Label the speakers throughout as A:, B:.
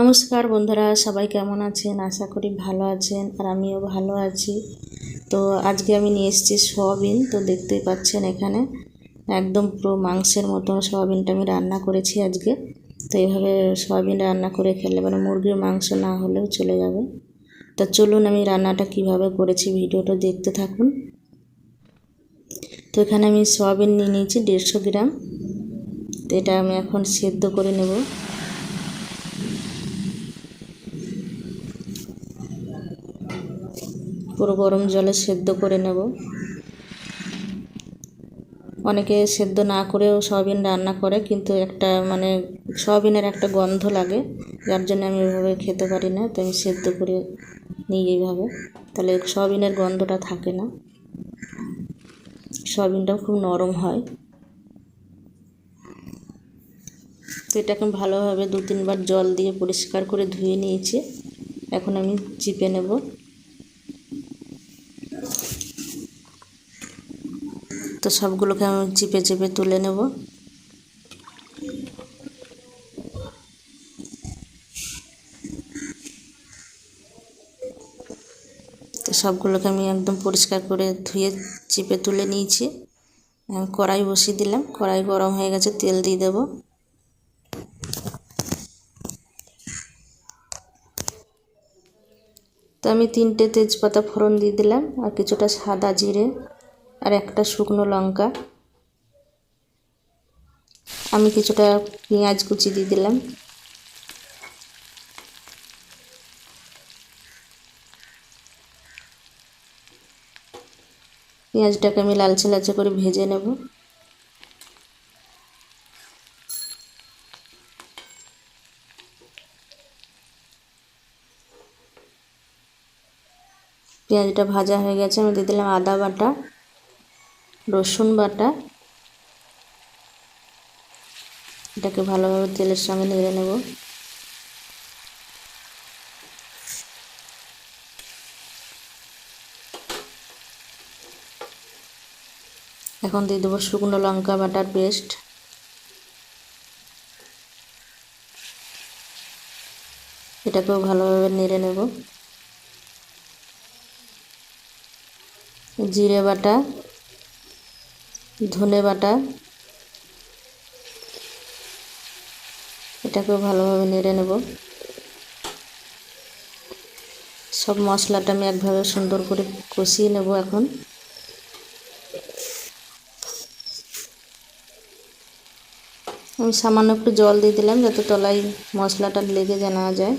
A: নমস্কার বন্ধুরা, সবাই কেমন আছেন? আশা করি ভালো আছেন আর আমিও ভালো আছি। তো আজকে আমি নিয়ে এসেছি সোয়াবিন, তো দেখতেই পাচ্ছেন এখানে একদম পুরো মাংসের মতো সোয়াবিনটা আমি রান্না করেছি আজকে। তো এইভাবে সোয়াবিন রান্না করে খেলে মানে মুরগির মাংস না হলেও চলে যাবে। তা চলুন আমি রান্নাটা কীভাবে করেছি ভিডিওটা দেখতে থাকুন। তো এখানে আমি সোয়াবিন নিয়ে নিয়েছি দেড়শো গ্রাম। তো এটা আমি এখন সেদ্ধ করে নেব। পুরো গরম জলে সেদ্ধ করে নেব। অনেকে সেদ্ধ না করেও সয়াবিন রান্না করে, কিন্তু একটা মানে সয়াবিনের একটা গন্ধ লাগে, যার জন্য আমি ওইভাবে খেতে পারি না, তো আমি সেদ্ধ করে নিই এইভাবে। তাহলে সয়াবিনের গন্ধটা থাকে না। সয়াবিনটাও খুব নরম হয়। তো এটাকে ভালোভাবে দু তিনবার জল দিয়ে পরিষ্কার করে ধুয়ে নিয়েছি। এখন আমি চিপে নেব। তো সবগুলোকে আমি চিপে চিপে তুলে নেব। তো সবগুলোকে আমি একদম পরিষ্কার করে ধুয়ে চিপে তুলে নিয়েছি। কড়াই বসিয়ে দিলাম। কড়াই গরম হয়ে গেছে, তেল দিয়ে দেব। তো আমি তিনটে তেজপাতা ফোড়ন দিয়ে দিলাম, আর কিছুটা সাদা জিরে। আর একটা শুকনো লঙ্কা। আমি কিছুটা পেঁয়াজ কুচি দিয়ে দিলাম। পেঁয়াজটাকে আমি লালচে লালচে করে ভেজে নেব। পেঁয়াজটা ভাজা হয়ে গেছে, আমি দিয়ে দিলাম আদা বাটা। রসুন বাটা। এটাকে ভালোভাবে তেলের সঙ্গে নেড়ে নেব। এখন দিয়ে দেবো শুকনো লঙ্কা বাটার পেস্ট। এটাকেও ভালোভাবে নেড়ে নেব। জিরে বাটা। ধনে বাটা। এটাকেও ভালোভাবে নেড়ে নেব। সব মশলাটা আমি একভাবে সুন্দর করে কষিয়ে নেব এখন। আমি সামান্য একটু জল দিয়ে দিলাম যাতে তলায় মশলাটা লেগে জানা যায়।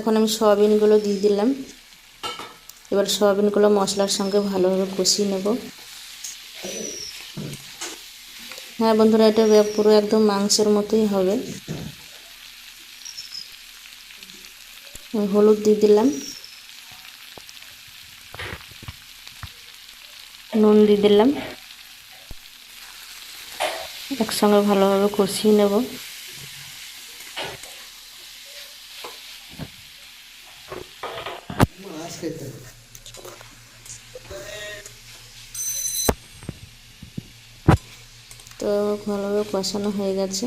A: এখন আমি সয়াবিনগুলো দিয়ে দিলাম। এবার সয়াবিনগুলো মশলার সঙ্গে ভালোভাবে কষিয়ে নেব। হ্যাঁ বন্ধুরা, এটা পুরো একদম মাংসের মতোই হবে। হলুদ দিয়ে দিলাম। নুন দিয়ে দিলাম। একসঙ্গে ভালোভাবে কষিয়ে নেব। তো ভালোভাবে কষানো হয়ে গেছে।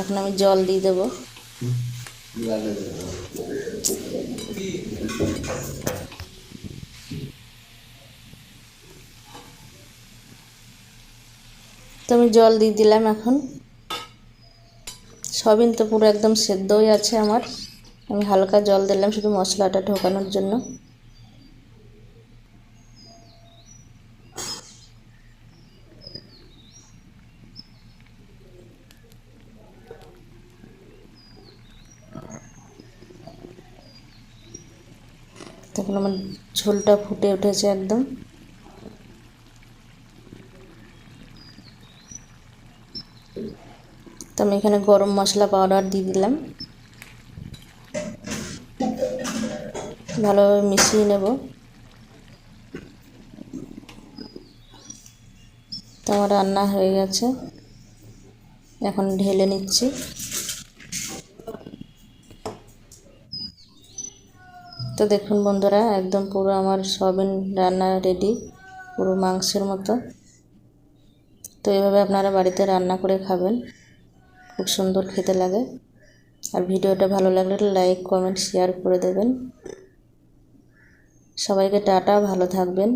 A: এখন আমি জল দিয়ে দেব। আমি জল দিয়ে দিলাম এখন। সবিন তো পুরো একদম সেদ্ধই আছে আমার। আমি হালকা জল দিলাম শুধু মশলাটা ঢোকানোর জন্য। তখন আমার ঝোলটা ফুটে উঠেছে একদম। আমি এখানে গরম মশলা পাউডার দিয়ে দিলাম। ভালোভাবে মিশিয়ে নেব। আমার রান্না হয়ে গেছে। এখন ঢেলে নিচ্ছি। তো দেখুন বন্ধুরা, একদম পুরো আমার সয়াবিন রান্না রেডি পুরো মাংসের মতো। তো এভাবে আপনারা বাড়িতে রান্না করে খাবেন। খুব সুন্দর খেতে লাগে। আর ভিডিওটা ভালো লাগলে লাইক, কমেন্ট শেয়ার করে দেবেন। সবাইকে টাটা, ভালো থাকবেন।